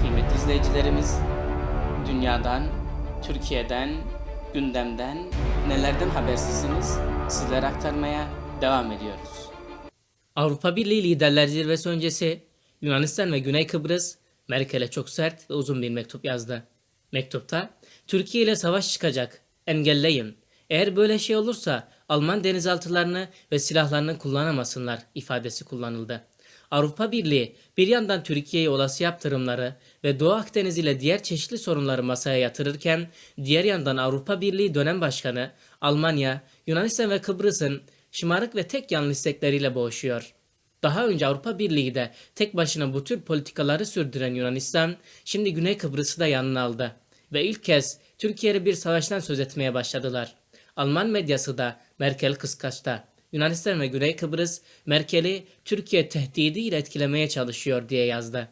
Kıymetli izleyicilerimiz, dünyadan, Türkiye'den, gündemden, nelerden habersizsiniz sizlere aktarmaya devam ediyoruz. Avrupa Birliği Liderler Zirvesi öncesi Yunanistan ve Güney Kıbrıs Merkel'e çok sert ve uzun bir mektup yazdı. Mektupta Türkiye ile savaş çıkacak, engelleyin. Eğer böyle şey olursa Alman denizaltılarını ve silahlarını kullanamasınlar ifadesi kullanıldı. Avrupa Birliği bir yandan Türkiye'ye olası yaptırımları ve Doğu Akdeniz ile diğer çeşitli sorunları masaya yatırırken diğer yandan Avrupa Birliği dönem başkanı Almanya, Yunanistan ve Kıbrıs'ın şımarık ve tek yanlı istekleriyle boğuşuyor. Daha önce Avrupa Birliği'de tek başına bu tür politikaları sürdüren Yunanistan şimdi Güney Kıbrıs'ı da yanına aldı ve ilk kez Türkiye'ye bir savaştan söz etmeye başladılar. Alman medyası da Merkel kıskaçta. Yunanistan ve Güney Kıbrıs Merkel'i Türkiye tehdidiyle etkilemeye çalışıyor diye yazdı.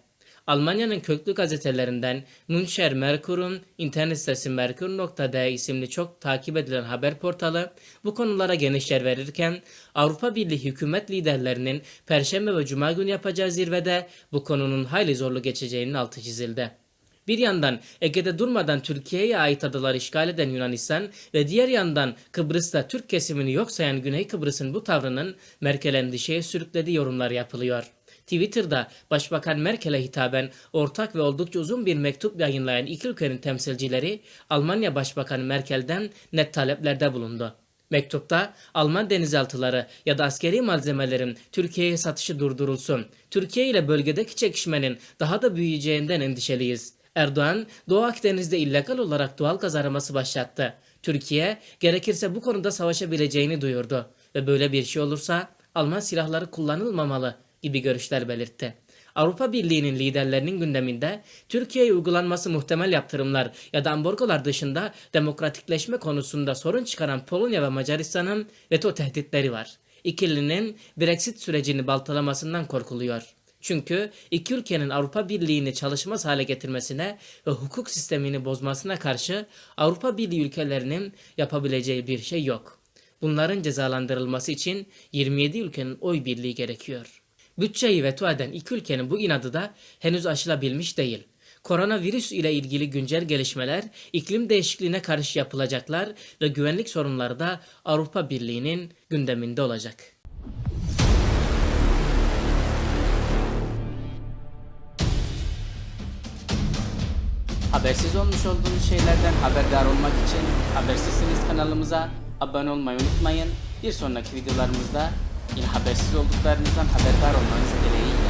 Almanya'nın köklü gazetelerinden Müncher Merkur'un internet sitesi Merkur.de isimli çok takip edilen haber portalı bu konulara geniş yer verirken Avrupa Birliği hükümet liderlerinin Perşembe ve Cuma günü yapacağı zirvede bu konunun hayli zorlu geçeceğinin altı çizildi. Bir yandan Ege'de durmadan Türkiye'ye ait adalar işgal eden Yunanistan ve diğer yandan Kıbrıs'ta Türk kesimini yok sayan Güney Kıbrıs'ın bu tavrının Merkel endişeye sürüklediği yorumlar yapılıyor. Twitter'da Başbakan Merkel'e hitaben ortak ve oldukça uzun bir mektup yayınlayan iki ülkenin temsilcileri Almanya Başbakanı Merkel'den net taleplerde bulundu. Mektupta Alman denizaltıları ya da askeri malzemelerin Türkiye'ye satışı durdurulsun. Türkiye ile bölgedeki çekişmenin daha da büyüyeceğinden endişeliyiz. Erdoğan, Doğu Akdeniz'de illegal olarak doğal gaz araması başlattı. Türkiye, gerekirse bu konuda savaşabileceğini duyurdu ve böyle bir şey olursa Alman silahları kullanılmamalı gibi görüşler belirtti. Avrupa Birliği'nin liderlerinin gündeminde Türkiye'ye uygulanması muhtemel yaptırımlar ya da ambargolar dışında demokratikleşme konusunda sorun çıkaran Polonya ve Macaristan'ın veto tehditleri var. İkilinin Brexit sürecini baltalamasından korkuluyor. Çünkü iki ülkenin Avrupa Birliği'ni çalışmaz hale getirmesine ve hukuk sistemini bozmasına karşı Avrupa Birliği ülkelerinin yapabileceği bir şey yok. Bunların cezalandırılması için 27 ülkenin oy birliği gerekiyor. Bütçeyi veto eden iki ülkenin bu inadı da henüz aşılabilmiş değil. Koronavirüs ile ilgili güncel gelişmeler, iklim değişikliğine karşı yapılacaklar ve güvenlik sorunları da Avrupa Birliği'nin gündeminde olacak. Habersiz olmuş olduğunuz şeylerden haberdar olmak için Habersizsiniz kanalımıza abone olmayı unutmayın. Bir sonraki videolarımızda yine habersiz olduklarınızdan haberdar olmanızı dileğiyle.